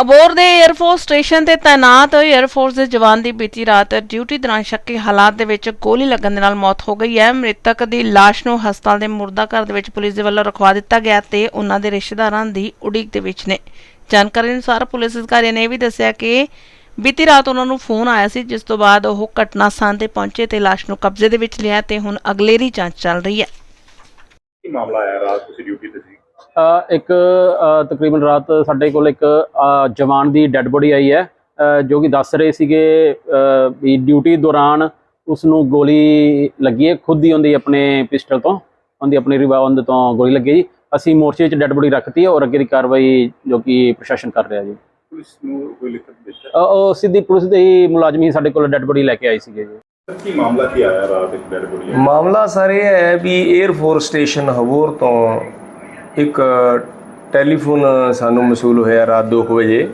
ਅਬੋਰ ਦੇ air force station ਤੇ ਤਾਇਨਾਤ 에ਅਰਫੋਰਸ ਦੇ ਜਵਾਨ ਦੀ ਬੀਤੀ ਰਾਤ ਡਿਊਟੀ ਦੌਰਾਨ ਸ਼ੱਕੀ ਹਾਲਾਤ ਦੇ ਵਿੱਚ ਗੋਲੀ ਲੱਗਣ ਦੇ ਨਾਲ ਮੌਤ ਹੋ ਗਈ ਹੈ। ਮ੍ਰਿਤਕ ਦੀ ਲਾਸ਼ ਨੂੰ ਹਸਪਤਾਲ ਦੇ ਮੁਰਦਾ ਘਰ ਦੇ ਵਿੱਚ ਪੁਲਿਸ ਦੇ ਵੱਲੋਂ ਰਖਵਾ ਦਿੱਤਾ ਗਿਆ ਤੇ ਉਹਨਾਂ ਦੇ ਰਿਸ਼ਤੇਦਾਰਾਂ ਦੀ ਉਡੀਕ ਦੇ ਵਿੱਚ ਨੇ। ਜਾਣਕਾਰੀ ਅਨੁਸਾਰ ਪੁਲਿਸ ਅਧਿਕਾਰੀਆਂ ਨੇ ਇਹ ਵੀ ਦੱਸਿਆ ਕਿ ਬੀਤੀ ਰਾਤ ਉਹਨਾਂ ਨੂੰ ਫੋਨ ਆਇਆ ਸੀ, ਜਿਸ ਤੋਂ ਬਾਅਦ ਉਹ ਘਟਨਾ ਸਥਾਨ ਤੇ ਪਹੁੰਚੇ ਤੇ ਲਾਸ਼ ਨੂੰ ਕਬਜ਼ੇ ਦੇ ਵਿੱਚ ਲਿਆ ਤੇ ਹੁਣ ਅਗਲੇਰੀ ਜਾਂਚ ਚੱਲ ਰਹੀ ਹੈ। ਕੀ ਮਾਮਲਾ ਆਇਆ ਰਾਤ? ਤੁਸੀਂ ਡਿਊਟੀ ਤੇ ਸੀ? ਇੱਕ ਤਕਰੀਬਨ ਰਾਤ ਸਾਡੇ ਕੋਲ ਇੱਕ ਜਵਾਨ ਦੀ ਡੈੱਡ ਬੋਡੀ ਆਈ ਹੈ ਜੋ ਕਿ ਦੱਸ ਰਹੇ ਸੀਗੇ ਵੀ ਡਿਊਟੀ ਦੌਰਾਨ ਉਸ ਨੂੰ ਗੋਲੀ ਲੱਗੀ ਹੈ ਖੁਦ ਹੀ ਉਹਦੀ ਆਪਣੇ ਪਿਸਟਲ ਤੋਂ ਉਹਦੀ ਆਪਣੀ ਰਿਵਾਲਵਰ ਤੋਂ ਗੋਲੀ ਲੱਗੀ ਜੀ। ਅਸੀਂ ਮੋਰਚੇ 'ਚ ਡੈੱਡ ਬੋਡੀ ਰੱਖਤੀ ਹੈ ਔਰ ਅੱਗੇ ਦੀ ਕਾਰਵਾਈ ਜੋ ਕਿ ਪ੍ਰਸ਼ਾਸਨ ਕਰ ਰਿਹਾ ਜੀ। ਪੁਲਿਸ ਨੂੰ ਕੋਈ ਲਿਖਤ ਦਿੱਤਾ ਉਹ ਸਿੱਧੀ ਪੁਲਿਸ ਦੇ ਹੀ ਮੁਲਾਜ਼ਮ ਹੀ ਸਾਡੇ ਕੋਲ ਡੈੱਡ ਬੋਡੀ ਲੈ ਕੇ ਆਏ ਸੀਗੇ ਜੀ। ਕੀ ਮਾਮਲਾ ਕੀ ਆਇਆ ਰਾਤ ਇੱਕ ਡੈਡ ਬੋਡੀ ਮਾਮਲਾ ਸਰ ਇਹ ਹੈ ਵੀ 에ਅਰਫੋਰਸ ਸਟੇਸ਼ਨ ਹਬੋਰ ਤੋਂ ਇੱਕ ਟੈਲੀਫੋਨ ਸਾਨੂੰ ਮਸੂਲ ਹੋਇਆ ਰਾਤ 2 ਵਜੇ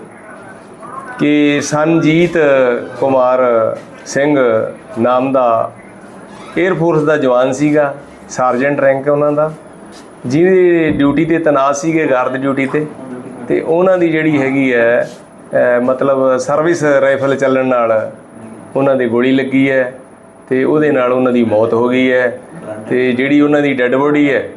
ਕਿ ਸੰਜੀਤ ਕੁਮਾਰ ਸਿੰਘ, ਨਾਮ ਦਾ 에ਅਰਫੋਰਸ ਦਾ ਜਵਾਨ ਸੀਗਾ ਸਰਜੈਂਟ ਰੈਂਕ ਹੈ ਉਹਨਾਂ ਦਾ। ਜਿਹਦੀ ਡਿਊਟੀ ਤੇ ਤਨਾਸ਼ ਸੀਗੇ ਗਾਰਡ ਡਿਊਟੀ ਤੇ। ਤੇ ਉਹਨਾਂ ਦੀ ਜਿਹੜੀ ਹੈਗੀ ਹੈ ਮਤਲਬ ਸਰਵਿਸ ਰਾਈਫਲ ਚੱਲਣ ਨਾਲ ਉਹਨਾਂ ਦੇ ਗੋਲੀ ਲੱਗੀ ਹੈ ਤੇ ਉਹਦੇ ਨਾਲ ਉਹਨਾਂ ਦੀ ਮੌਤ ਹੋ ਗਈ ਹੈ। ਤੇ ਜਿਹੜੀ ਉਹਨਾਂ ਦੀ ਡੈੱਡ ਬੋਡੀ ਹੈ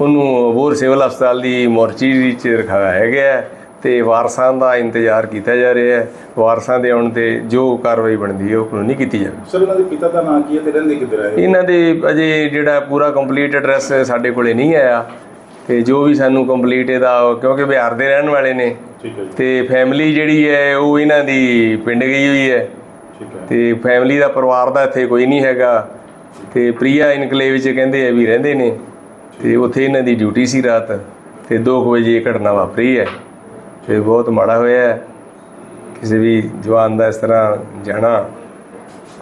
ਉਹਨੂੰ ਅਬੋਹਰ ਸਿਵਲ ਹਸਪਤਾਲ ਦੀ ਮੋਰਚਰੀ 'ਚ ਰਖਾਇਆ ਹੈਗਾ ਤੇ ਵਾਰਸਾਂ ਦਾ ਇੰਤਜ਼ਾਰ ਕੀਤਾ ਜਾ ਰਿਹਾ ਹੈ। ਵਾਰਸਾਂ ਦੇ ਆਉਣ ਤੇ ਜੋ ਕਾਰਵਾਈ ਬਣਦੀ ਹੈ ਉਹ ਕਾਨੂੰਨੀ ਕੀਤੀ ਜਾਵੇ। ਸਰ ਇਹਨਾਂ ਦੇ ਪਿਤਾ ਦਾ ਨਾਂ ਕੀ ਹੈ ਤੇ ਰਹਿੰਦੇ ਕਿੱਧਰ ਹੈ ਇਹਨਾਂ ਦੇ ਅਜੇ ਜਿਹੜਾ ਪੂਰਾ ਕੰਪਲੀਟ ਐਡਰੈਸ ਸਾਡੇ ਕੋਲੇ ਨਹੀਂ ਆਇਆ। ਤੇ ਜੋ ਵੀ ਸਾਨੂੰ ਕੰਪਲੀਟ ਇਹਦਾ ਕਿਉਂਕਿ ਬਿਹਾਰ ਦੇ ਰਹਿਣ ਵਾਲੇ ਨੇ। ਠੀਕ ਹੈ ਜੀ। ਤੇ ਫੈਮਿਲੀ ਜਿਹੜੀ ਹੈ ਉਹ ਇਹਨਾਂ ਦੀ ਪਿੰਡ ਗਈ ਹੋਈ ਹੈ। ਠੀਕ ਹੈ। ਤੇ ਫੈਮਿਲੀ ਦਾ ਪਰਿਵਾਰ ਦਾ ਇੱਥੇ ਕੋਈ ਨਹੀਂ ਹੈਗਾ। ਤੇ ਪ੍ਰਿਆ ਇਨਕਲੇਵ ਵਿੱਚ ਕਹਿੰਦੇ ਆ ਵੀ ਰਹਿੰਦੇ ਨੇ। ਤੇ ਉੱਥੇ ਇਹਨਾਂ ਦੀ ਡਿਊਟੀ ਸੀ ਰਾਤ ਤੇ 2 ਵਜੇ ਇਹ ਘਟਨਾ ਵਾਪਰੀ ਹੈ। ਤੇ ਬਹੁਤ ਮਾੜਾ ਹੋਇਆ ਹੈ। ਕਿਸੇ ਵੀ ਜਵਾਨ ਦਾ ਇਸ ਤਰ੍ਹਾਂ ਜਾਣਾ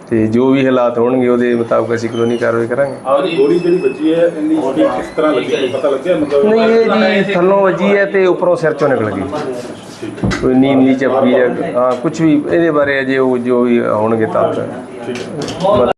ਤੇ ਜੋ ਵੀ ਹਾਲਾਤ ਹੋਣਗੇ ਉਹਦੇ ਮੁਤਾਬਕ ਅਸੀਂ ਕਾਨੂੰਨੀ ਕਾਰਵਾਈ ਕਰਾਂਗੇ। ਆਹ ਗੋਲੀ ਜਿਹੜੀ ਵੱਜੀ ਹੈ ਇੰਨੀ ਛੋਟੀ ਕਿਸ ਤਰ੍ਹਾਂ ਲੱਗੀ? ਪਤਾ ਲੱਗਿਆ ਮਤਲਬ ਨਹੀਂ ਇਹ ਜੀ ਥੱਲੋਂ ਵੱਜੀ ਹੈ ਤੇ ਉੱਪਰੋਂ ਸਿਰ ਚੋਂ ਨਿਕਲ ਗਈ। ਕੋਈ ਨੀਂਦ ਨਹੀਂ ਚੱਪੀ ਹੈ। ਹਾਂ ਕੁਝ ਵੀ ਇਹਦੇ ਬਾਰੇ ਅਜੇ ਉਹ ਜੋ ਵੀ ਹੋਣਗੇ ਤਾਂ ਠੀਕ ਹੈ।